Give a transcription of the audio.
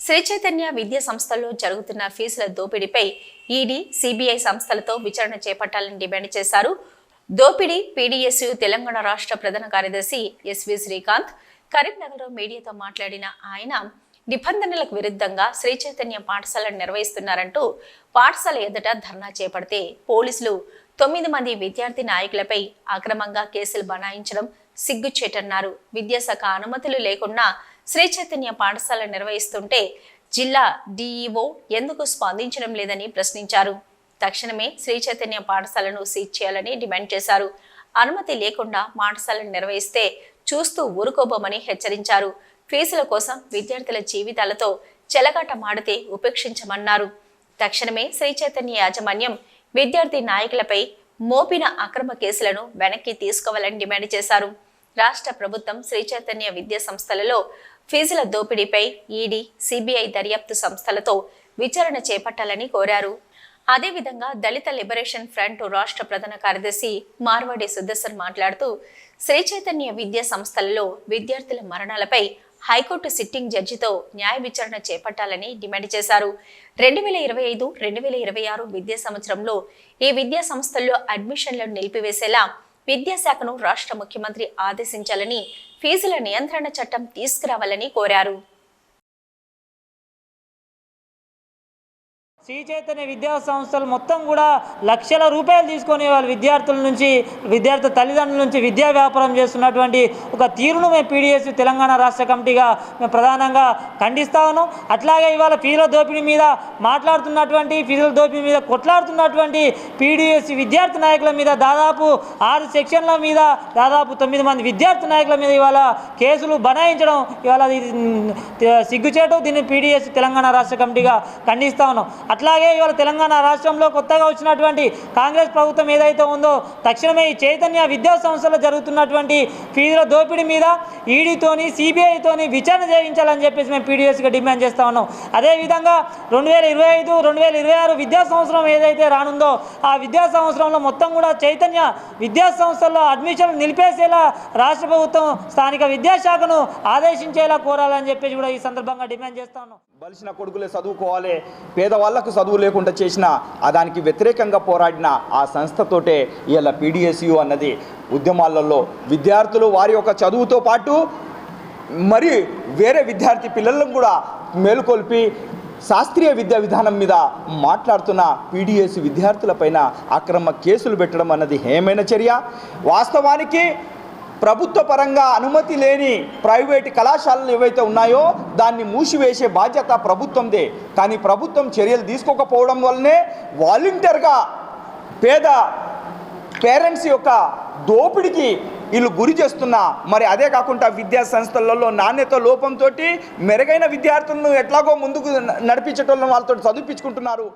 శ్రీ చైతన్య విద్యా సంస్థల్లో జరుగుతున్న ఫీజుల దోపిడీపై ఈడీ సిబిఐ సంస్థలతో విచారణ చేపట్టాలని డిమాండ్ చేశారు. దోపిడీ పీడీఎస్యు తెలంగాణ రాష్ట్ర ప్రధాన కార్యదర్శి ఎస్వి శ్రీకాంత్ కరీంనగర్లో మీడియాతో మాట్లాడిన ఆయన నిబంధనలకు విరుద్ధంగా శ్రీ చైతన్య పాఠశాలను నిర్వహిస్తున్నారంటూ పాఠశాల ఎదుట ధర్నా చేపడితే పోలీసులు తొమ్మిది మంది విద్యార్థి నాయకులపై అక్రమంగా కేసులు బనాయించడం సిగ్గుచేటన్నారు. విద్యాశాఖ అనుమతులు లేకుండా శ్రీ చైతన్య పాఠశాల నిర్వహిస్తుంటే జిల్లా డీఈఓ ఎందుకు స్పందించడం లేదని ప్రశ్నించారు. తక్షణమే శ్రీ చైతన్య పాఠశాలను సీజ్ చేయాలని డిమాండ్ చేశారు. అనుమతి లేకుండా పాఠశాలను నిర్వహిస్తే చూస్తూ ఊరుకోబోమని హెచ్చరించారు. ఫీజుల కోసం విద్యార్థుల జీవితాలతో చెలగాట మాడితే ఉపేక్షించమన్నారు. తక్షణమే శ్రీ చైతన్య యాజమాన్యం విద్యార్థి నాయకులపై మోపిన అక్రమ కేసులను వెనక్కి తీసుకోవాలని డిమాండ్ చేశారు. రాష్ట్ర ప్రభుత్వం శ్రీ చైతన్య విద్యా సంస్థలలో ఫీజుల దోపిడీపై ఈడీ సిబిఐ దర్యాప్తు సంస్థలతో విచారణ చేపట్టాలని కోరారు. అదేవిధంగా దళిత లిబరేషన్ ఫ్రంట్ రాష్ట్ర ప్రధాన కార్యదర్శి మార్వాడి సుదర్శన్ మాట్లాడుతూ శ్రీ చైతన్య విద్యా సంస్థలలో విద్యార్థుల మరణాలపై హైకోర్టు సిట్టింగ్ జడ్జితో న్యాయ విచారణ చేపట్టాలని డిమాండ్ చేశారు. రెండు వేల ఇరవై ఐదు రెండు వేల ఇరవై ఆరు విద్యా సంవత్సరంలో ఈ విద్యా సంస్థల్లో అడ్మిషన్లను నిలిపివేసేలా విద్యాశాఖను రాష్ట్ర ముఖ్యమంత్రి ఆదేశించాలని ఫీజుల నియంత్రణ చట్టం తీసుకురావాలని కోరారు. శ్రీ చైతన్య విద్యా సంస్థలు మొత్తం కూడా లక్షల రూపాయలు తీసుకొని వాళ్ళ విద్యార్థుల నుంచి విద్యార్థి తల్లిదండ్రుల నుంచి విద్యా వ్యాపారం చేస్తున్నటువంటి ఒక తీరును మేము పీడిఎస్ తెలంగాణ రాష్ట్ర కమిటీగా మేము ప్రధానంగా ఖండిస్తా ఉన్నాం. అట్లాగే ఇవాళ ఫీజుల దోపిడీ మీద మాట్లాడుతున్నటువంటి ఫీజుల దోపిడీ మీద కొట్లాడుతున్నటువంటి పీడిఎస్ విద్యార్థి నాయకుల మీద దాదాపు ఆరు సెక్షన్ల మీద దాదాపు తొమ్మిది మంది విద్యార్థి నాయకుల మీద ఇవాళ కేసులు బనాయించడం ఇవాళ సిగ్గుచేటం సిగ్గుచేటు. దీన్ని పీడిఎస్ తెలంగాణ రాష్ట్ర కమిటీగా ఖండిస్తా ఉన్నాం. అట్లాగే ఇవాళ తెలంగాణ రాష్ట్రంలో కొత్తగా వచ్చినటువంటి కాంగ్రెస్ ప్రభుత్వం ఏదైతే ఉందో తక్షణమే ఈ చైతన్య విద్యా సంస్థలో జరుగుతున్నటువంటి ఫీజుల దోపిడీ మీద ఈడీతోని సిబిఐతోని విచారణ చేయించాలని చెప్పేసి మేము పీడిఎస్గా డిమాండ్ చేస్తా ఉన్నాం. అదేవిధంగా రెండు వేల ఇరవై ఐదు రెండు వేల ఇరవై ఆరు విద్యా సంవత్సరం ఏదైతే రానుందో ఆ విద్యా సంవత్సరంలో మొత్తం కూడా చైతన్య విద్యా సంస్థల్లో అడ్మిషన్లు నిలిపేసేలా రాష్ట్ర ప్రభుత్వం స్థానిక విద్యాశాఖను ఆదేశించేలా కోరాలని చెప్పేసి కూడా ఈ సందర్భంగా డిమాండ్ చేస్తా ఉన్నాం. బలిసిన కొడుకులే చదువుకోవాలి పేదవాళ్ళకు చదువు లేకుండా చేసిన ఆ దానికి వ్యతిరేకంగా పోరాడిన ఆ సంస్థతోటే ఇలా పీడిఎస్యు అన్నది. ఉద్యమాలలో విద్యార్థులు వారి యొక్క చదువుతో పాటు మరి వేరే విద్యార్థి పిల్లలను కూడా మేలుకొల్పి శాస్త్రీయ విద్యా విధానం మీద మాట్లాడుతున్న పీడిఎస్ విద్యార్థులపైన అక్రమ కేసులు పెట్టడం అన్నది హేమైన చర్య. వాస్తవానికి ప్రభుత్వ పరంగా అనుమతి లేని ప్రైవేటు కళాశాలలు ఏవైతే ఉన్నాయో దాన్ని మూసివేసే బాధ్యత ప్రభుత్వందే. కానీ ప్రభుత్వం చర్యలు తీసుకోకపోవడం వల్లనే వాలంటీర్గా పేద పేరెంట్స్ యొక్క దోపిడికి వీళ్ళు గురి చేస్తున్నా మరి అదే కాకుండా విద్యా సంస్థలలో నాణ్యత లోపంతో మెరుగైన విద్యార్థులను ఎట్లాగో ముందుకు నడిపించటం వాళ్ళతో చదివించుకుంటున్నారు.